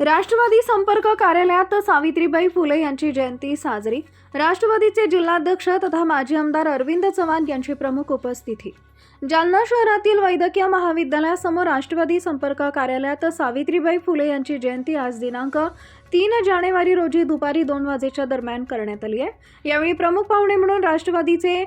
राष्ट्रवादी संपर्क कार्यालयात सावित्रीबाई फुले यांची जयंती साजरी. राष्ट्रवादीचे जिल्हाध्यक्ष तथा माजी आमदार अरविंद चव्हाण यांची प्रमुख उपस्थिती. जालना शहरातील वैद्यकीय महाविद्यालयासमोर राष्ट्रवादी संपर्क कार्यालयात सावित्रीबाई फुले यांची जयंती आज दिनांक तीन जानेवारी रोजी दुपारी दोन वाजेच्या दरम्यान करण्यात आली आहे. यावेळी प्रमुख पाहुणे म्हणून राष्ट्रवादीचे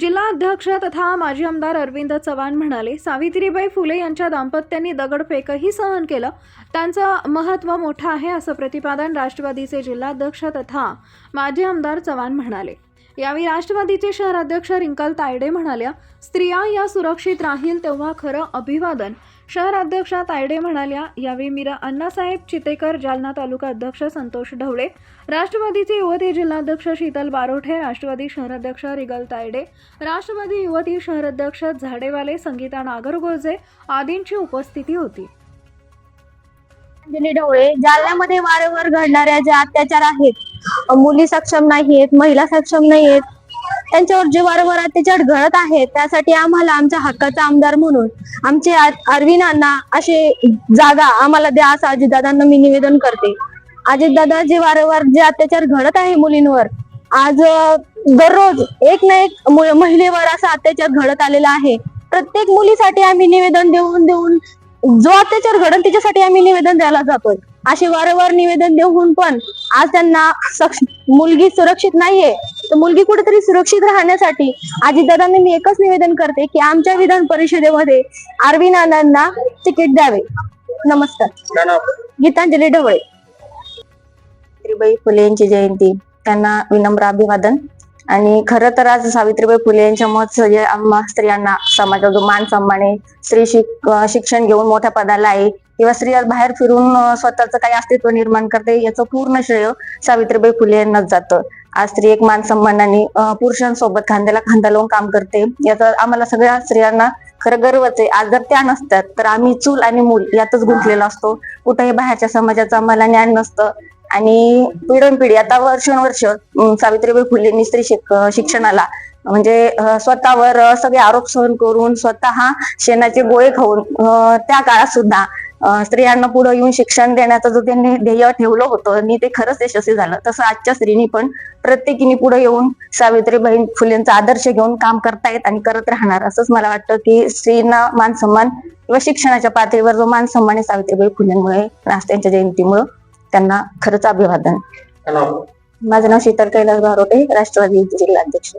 जिल्हा अध्यक्ष तथा माजी आमदार अरविंद चव्हाण म्हणाले सावित्रीबाई फुले यांच्या दाम्पत्यांनी दगडफेकही सहन केलं. त्यांचं महत्त्व मोठं आहे असं प्रतिपादन राष्ट्रवादीचे जिल्हाध्यक्ष तथा माजी आमदार चव्हाण म्हणाले. यावेळी राष्ट्रवादीचे शहराध्यक्ष रिंकल तायडे म्हणाल्या स्त्रिया या सुरक्षित राहील तेव्हा खरं अभिवादन. शहराध्यक्षा तायडे म्हणाल्या यावेळी मीरा अण्णासाहेब चितेकर जालना तालुका अध्यक्ष संतोष ढवळे राष्ट्रवादीचे युवती जिल्हाध्यक्ष शीतल बारोठे राष्ट्रवादी शहराध्यक्ष रिगल तायडे राष्ट्रवादी युवती शहराध्यक्ष झाडेवाले संगीता नागरगोजे आदींची उपस्थिती होती. ढवळे जालन्यामध्ये वारंवार घडणाऱ्या ज्या अत्याचार आहेत मुली सक्षम नाहीयेत महिला सक्षम नाहीयेत. त्यांच्यावर जे वारंवार अत्याचार घडत आहेत त्यासाठी आम्हाला आमच्या हक्काचा आमदार म्हणून आमचे अरविंदांना असे जागा आम्हाला द्या असं अजितदादांना मी निवेदन करते. अजितदादा जे वारंवार जे अत्याचार घडत आहे मुलींवर आज दररोज एक ना एक महिलेवर असा अत्याचार घडत आलेला आहे. प्रत्येक मुलीसाठी आम्ही निवेदन देऊन देऊन जो अत्याचार घडन त्याच्यासाठी आम्ही निवेदन द्यायला जातोय. असे वारंवार निवेदन देऊन पण आज त्यांना मुलगी सुरक्षित नाहीये. तर मुलगी कुठेतरी सुरक्षित राहण्यासाठी अजितदादांनी मी एकच निवेदन करते की आमच्या विधान परिषदेमध्ये अरविंद अण्णांना तिकीट द्यावे. नमस्कार. गीतांजली ढवळे. सावित्रीबाई फुले यांची जयंती. त्यांना विनम्र अभिवादन. आणि खरं तर आज सावित्रीबाई फुले यांच्या मत आम्हा स्त्रियांना समाजाचा जो मान सन्मान आहे. स्त्री शिक्षण घेऊन मोठ्या पदाला आहे. किंवा स्त्रिया बाहेर फिरून स्वतःचं काही अस्तित्व निर्माण करते याचं पूर्ण श्रेय सावित्रीबाई फुले यांनाच जातं. आज स्त्री एक मान सन्मानाने पुरुषांसोबत खांद्याला खांदा लावून काम करते. याचा आम्हाला सगळ्या स्त्रियांना खरं गर्वच आहे. आज जर त्या नसतात तर आम्ही चूल आणि मूल यातच गुंतलेलो असतो. कुठेही बाहेरच्या समाजाचं आम्हाला ज्ञान नसतं. आणि पिढी आता वर्षानुवर्ष सावित्रीबाई फुलेंनी स्त्री शिक शिक्षणाला म्हणजे स्वतःवर सगळे आरोप सहन करून स्वतः शेणाचे गोळे खाऊन त्या काळात सुद्धा स्त्रियांना पुढे येऊन शिक्षण देण्याचं जो त्यांनी ध्येय ठेवलं होतं आणि ते खरंच यशस्वी झालं तसं आजच्या स्त्रीनी पण प्रत्येकीने पुढे येऊन सावित्रीबाई फुलेंचा आदर्श घेऊन काम करतायत आणि करत राहणार. असंच मला वाटतं की स्त्रीना मान सन्मान किंवा शिक्षणाच्या पातळीवर जो मान सन्मान आहे सावित्रीबाई फुलेंमुळे त्यांच्या जयंतीमुळं त्यांना खरंच अभिवादन. माझं नाव शीतल कैलास बारोटे राष्ट्रवादी जिल्हाध्यक्ष.